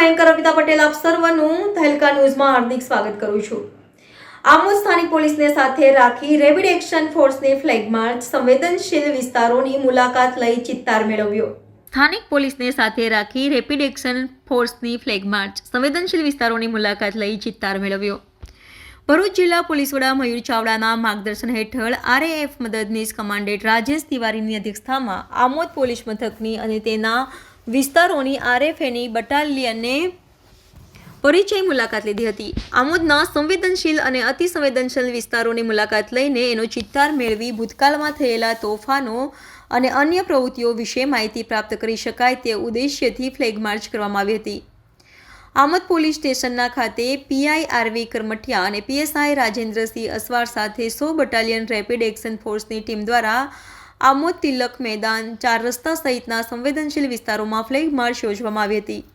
Anchor Amita Patel. આપ સર્વનું તહેલકા ન્યૂઝમાં હાર્દિક સ્વાગત કરું છું. આમોદ સ્થાનિક પોલીસને સાથે રાખી રેપિડ એક્શન ફોર્સની ફ્લેગ માર્ચ સંવેદનશીલ વિસ્તારોની મુલાકાત લઈ ચિત્તાર મેળવ્યો. સ્થાનિક પોલીસને સાથે રાખી રેપિડ એક્શન ફોર્સની ફ્લેગ માર્ચ સંવેદનશીલ વિસ્તારોની મુલાકાત લઈ ચિત્તાર મેળવ્યો. ભરૂચ જિલ્લા પોલીસ વડા મયુર ચાવડાના માર્ગદર્શન હેઠળ આરએએફ મદદનીશ કમાન્ડેન્ટ રાજેશ તિવારીની અધ્યક્ષતામાં આમોદ પોલીસ મથકની અને તેના વિસ્તારોની આરએફએની બટાલિયને પરિચય મુલાકાત લીધી હતી. આમોદના સંવેદનશીલ અને અતિસંવેદનશીલ વિસ્તારોની મુલાકાત લઈને એનો ચિત્તાર મેળવી ભૂતકાળમાં થયેલા તોફાનો અને અન્ય પ્રવૃત્તિઓ વિશે માહિતી પ્રાપ્ત કરી શકાય તે ઉદ્દેશ્યથી ફ્લેગ માર્ચ કરવામાં આવી હતી. આમદ પોલીસ સ્ટેશનના ખાતે પીઆઈ આરવી કરમઠિયા અને પીએસઆઈ રાજેન્દ્રસિંહ અસવાર સાથે સો બટાલિયન રેપિડ એક્શન ફોર્સની ટીમ દ્વારા આમોદ તિલક મેદાન ચાર રસ્તા સહિતના સંવેદનશીલ વિસ્તારોમાં ફ્લેગ માર્ચ યોજવામાં આવી હતી.